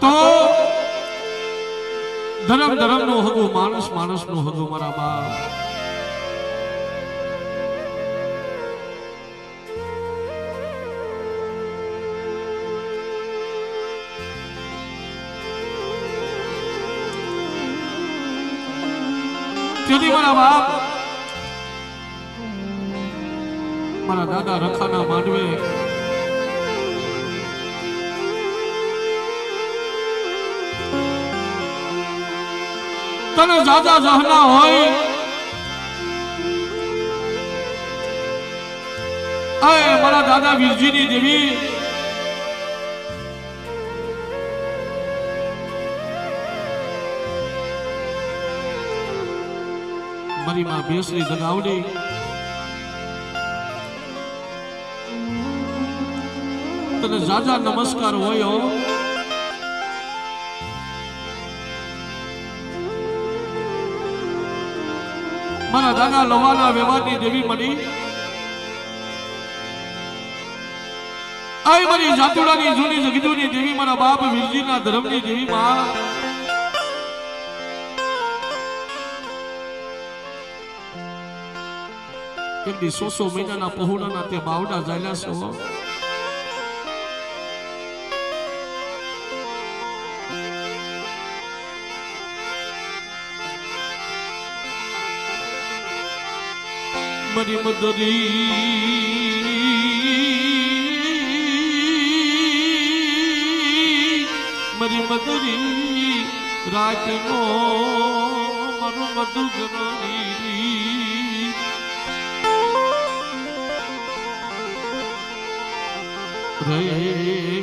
તો ધર્મ ધર્મ નો હગો, માણસ માણસ નો હગો, મારા બાપ. તેથી મારા બાપ, મારા દાદા રખાના માંડવે તને જાજા જહના હોય. અય, મારા દાદા વીરજીની દેવી. મારી માં બેસરી જગાવડી તને જાજા નમસ્કાર હોય હો. મારા દાદા લવાના વ્યવહારની દેવી મળી આય મારી જાતુડાની જૂની જગીદુની દેવી મારા બાપ વીરજીના ધર્મની દેવી માં. એક દી સો સો મહિનાના પહોળાના તે બાવડા જાયલા છો. મરી મદરી. મરી મદરી રાતનો મારું મધુ જનરી રે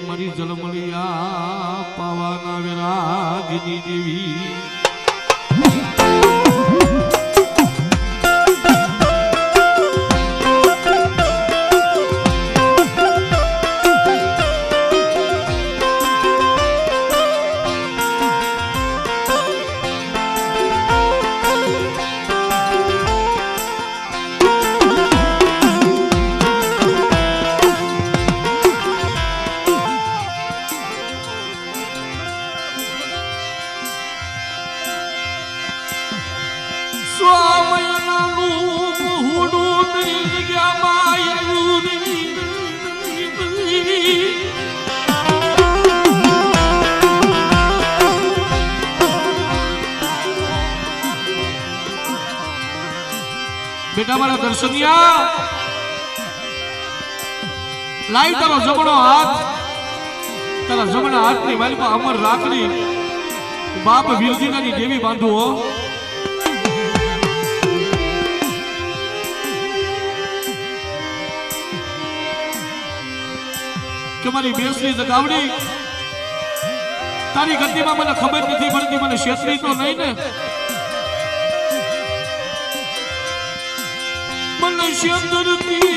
મારી જલમલિયા પાવાના વિરાગની દેવી. બેટા મારા દર્શનિયા, લાઈ તારો જમણો હાથ. તારા જમણા હાથની માલિકા અમર રાખડી. બાપ વીરજીનાની દેવી બાંધું કે મારી બેસની તારી ગતિમાં મને ખબર નથી પડતી, મને ક્ષેત્રી તો નહીં ને. મને ક્ષેત્રથી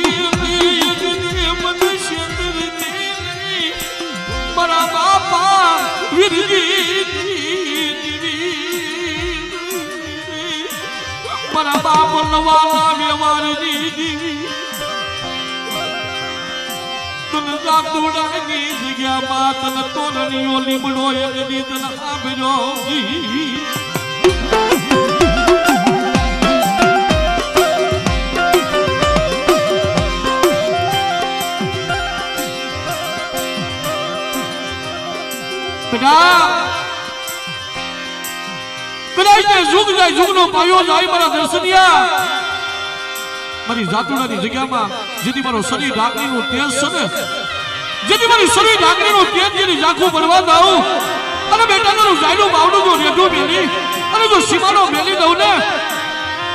બાપા લવાના વ્યવહારની દીવી તને જાતુડાની જગ્યામાં તને તોરણીઓ લીમડો એક દી તને કદાચ ને જુગ જાય જુગનો પાયો જાય મારા દર્શનિયા. મારી જાતુડાની જગ્યામાં, જેથી મારો શરીર ડાકણીનું તેજ છે ને જેથી મારી શરીર ડાકણીનું તેજ જેની ઝાંખું ભરવા દઉં અને બેટાનું જાયનું બાવડું જો રેઢું મેલી, અને જો સીમાનો મેલી દઉં ને,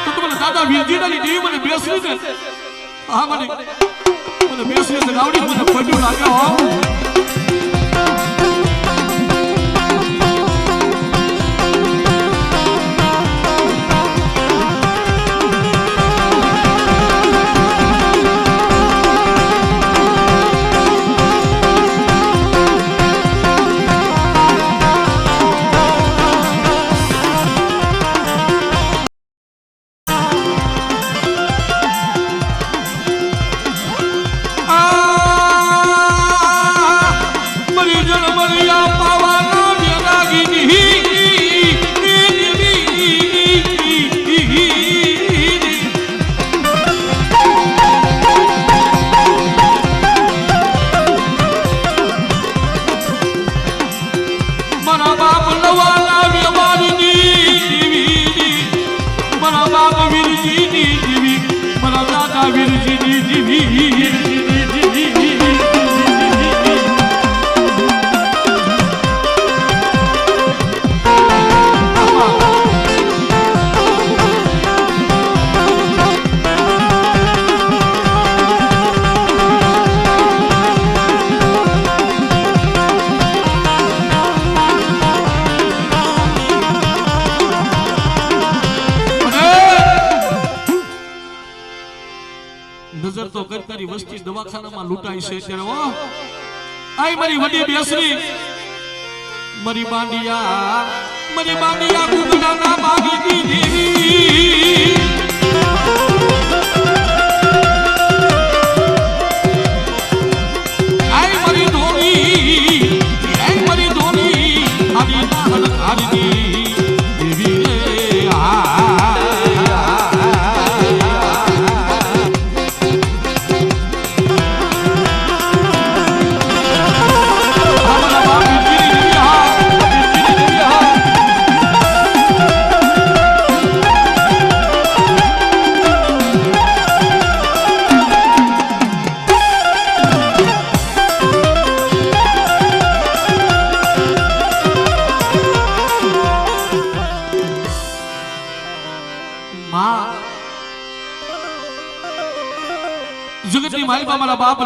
તો તમને મને દાદા વીરજીનાની દેવી મને બેસરી ને હા, મને મને બેસરી ને ગાવડી મને પડ્યું લાગે હો. નજર તો કર તારી વસ્તી દવાખાનામાં લૂંટાઈ છે ત્યારે ઓ આઈ મારી વડી બેસરી મારી બાંડિયા મારી બાંડિયા ગુગના ના માગી દીધી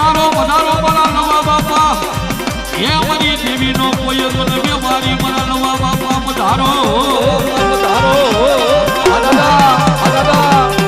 પધારો પધારો મારા નવા બાપા. હે મારી દેવીનો કોઈ તો ને વ્યવહારી મારા નવા બાપા પધારો. પધારો. આ દાદા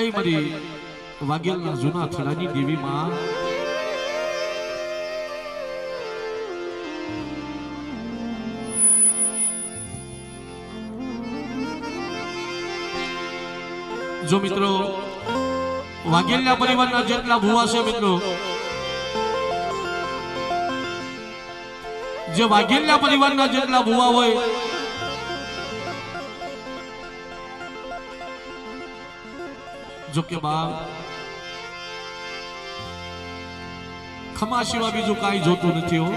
આઈ મારી વાઘેલના જૂના થડાની દેવી માં જો મિત્રો વાઘેલના પરિવારના જેટલા ભુવા છે મિત્રો, જે વાઘેલના પરિવારના જેટલા ભુવા હોય જો કે ખમા સિવાય બીજું કાંઈ જોતું નથી હો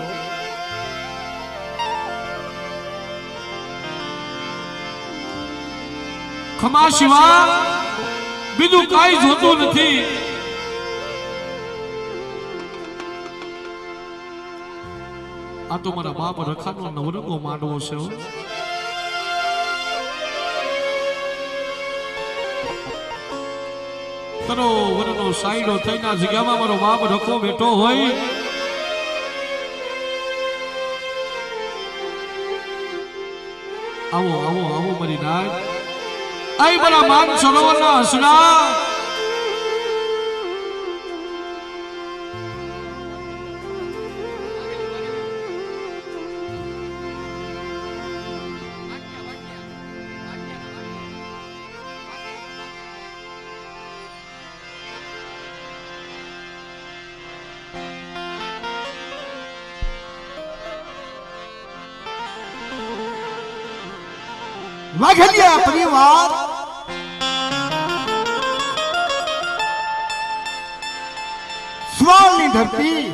ખમા સિવાય બીજું કાંઈ જોતું નથી આ તો મારા બાપ રખાનો નવરંગો માંડવો છે હો. તનો વરનો થઈને જગ્યામાં મારો બાપ રખો બેઠો હોય આવો આવો આવો મારી નાય આઈ મારા માન સરોવરના હસના વાઘેલિયા પરિવાર સ્વાલની ધરતી.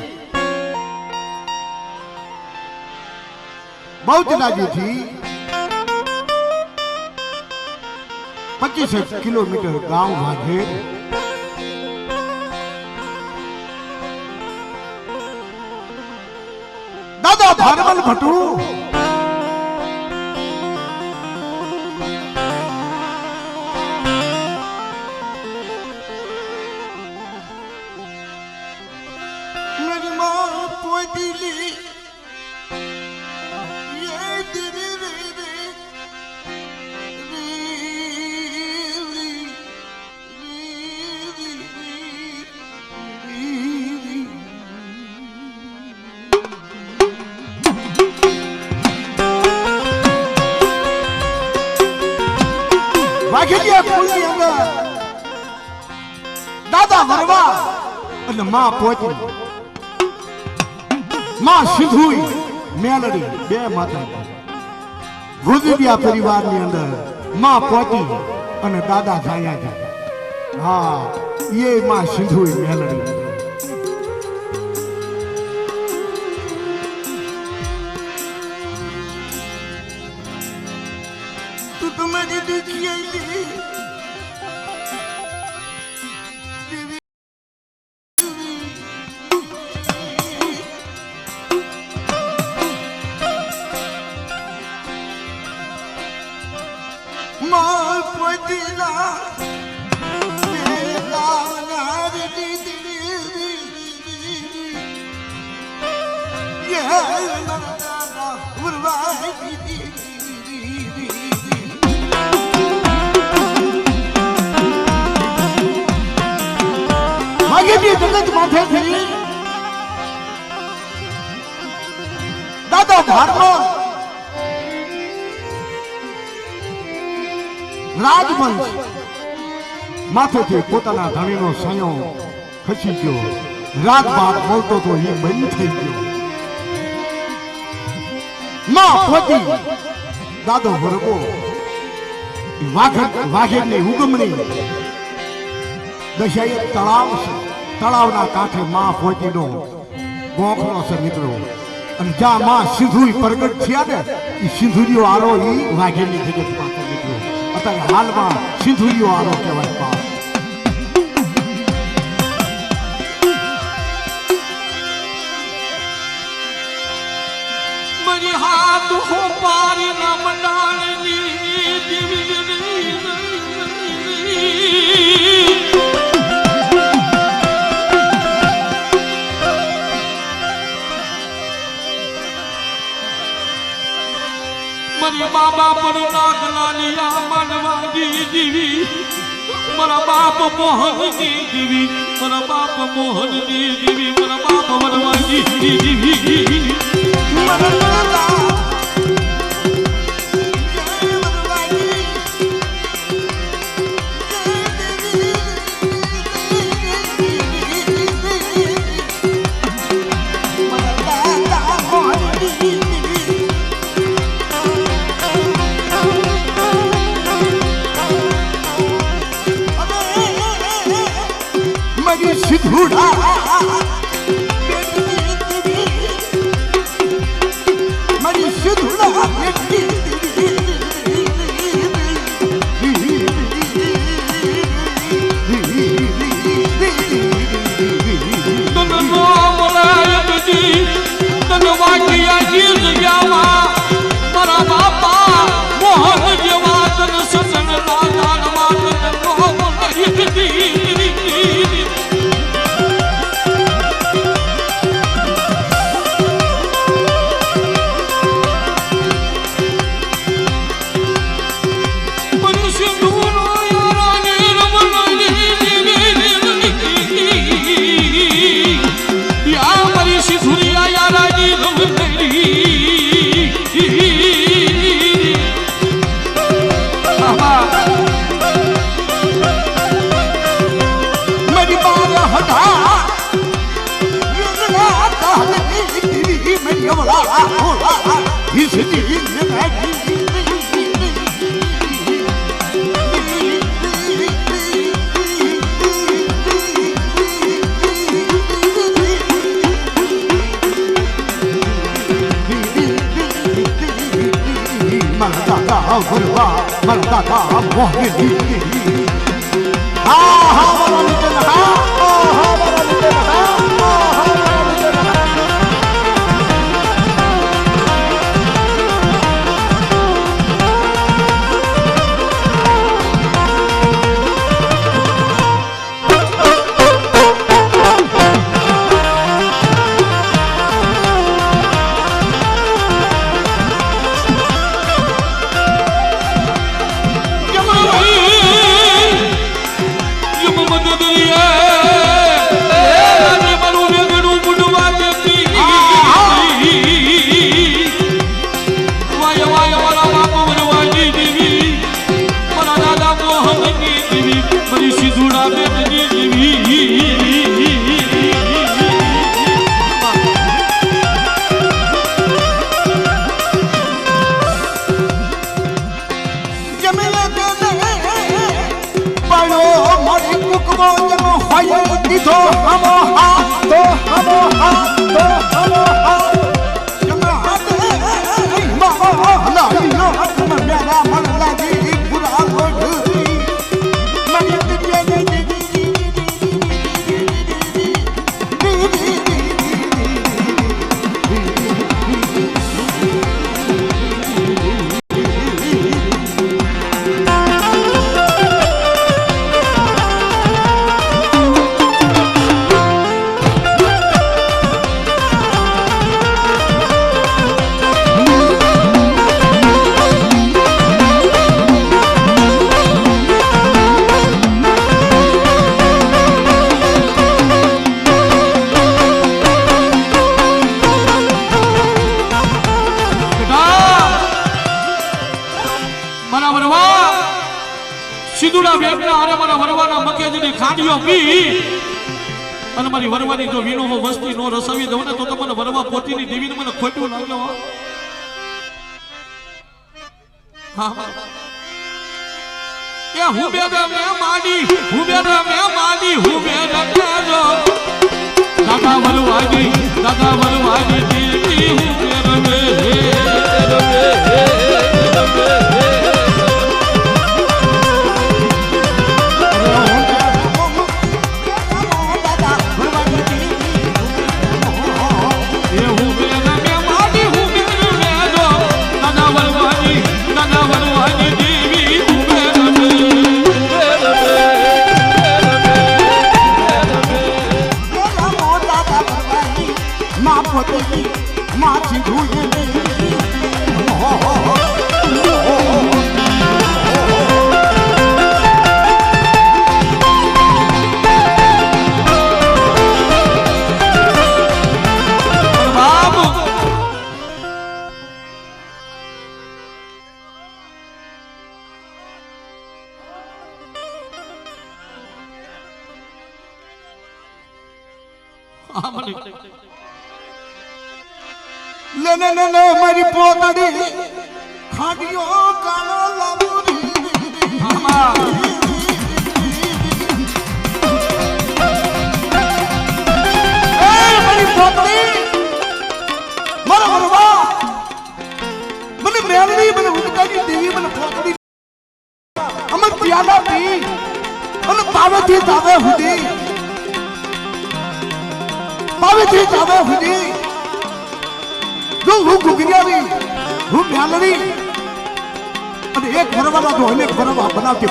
બહુચરાજીથી પચીસ કિલોમીટર ગામ વાઘેર દાદા ભારમલ ભટુ podili વાઘેલિયા ફૂલની અંદર દાદા મરવા અને મા પહોંચી માં સિધુઈ મેલડી, બે માતા ભુજિયા પરિવારની અંદરમાં પોતી અને દાદા જાયા હા, એ માં સિધુઈ મેલડી. તું તમારી દુખિયાઈ માગેલી જગત માથેથી દાદા ભારમાં રાજવંશ માથેથી પોતાના ધણીનો સંયો ખસી ગયો. રાજભાગ બોલતો તો એ બંધ થઈ ગયો. માં પોતી, દાદો વરગો વાઘ, વાઘેરની ઉગમણી દશાએ તળાવ છે. તળાવના કાંઠે માં પોતીનો ગોખલો છે મિત્રો. અને જ્યાં માં સિંધુઈ પ્રગટ થયા ને એ સિંધુરીઓ આરો એ વાઘેલી જગત પાસે મિત્રો. અત્યારે હાલમાં સિંધુરીઓ આરો કહેવાય પા મારી હાથ મારી બાબા પર નાગલાલિયા માનવાની જીવી. મારા બાપ મોહનની જીવી, મારા બાપ મોહનની જીવી, મારા બાપ વનવાની જીવી. મારી વરવા પોતીની દેવીને મને ખોટું લાગે હો. એ હું બે બે મે માડી હું બે બે મે માડી હું બે બે જો હું બે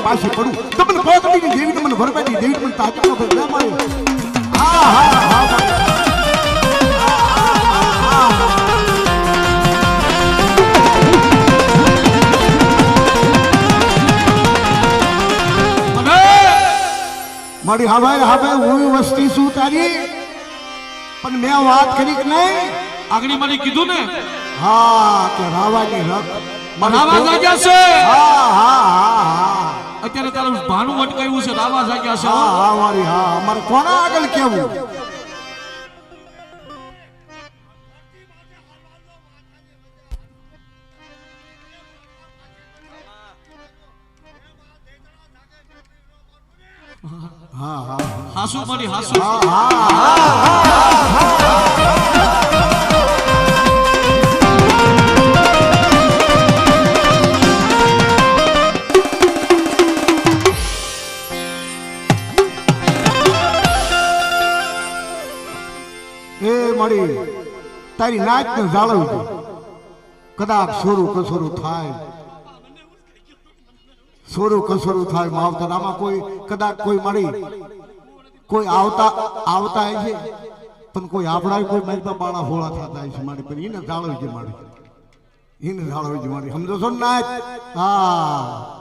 પાછી પડું. તમને મને પોતડીની દેવી મને ભરવાની દેવી મને તાજા ભાઈ ના મારે હા હા હા મારી હવે હવે હું વસ્તી છું તારી. પણ મેં વાત કરી કે નહીં? આગળ મને કીધું ને. હા કે રાવાની રથ. રાવા લાગ્યા છે. હા હા હા હા. અત્યારે તારું ભાનું અટકાયું છે રાવા જાગ્યા છે. હા હા મારી હા અમારે કોના આગળ કેવું? હા હા. હાસુ મારી હાસુ. મારી તારી નાચને જાળવજો. કદાચ સોરું કસોરું થાય. સોરું કસોરું થાય, માવતર. આમાં કોઈ, કદાચ કોઈ મારી. કોઈ આવતા આવતા છે. પણ કોઈ આપણા કોઈ મારી બાળા હોળા થતા છે મારી પણ એને જાળવજે મારી એને જાળવજે મારી સમજો છો ને નાચ હા.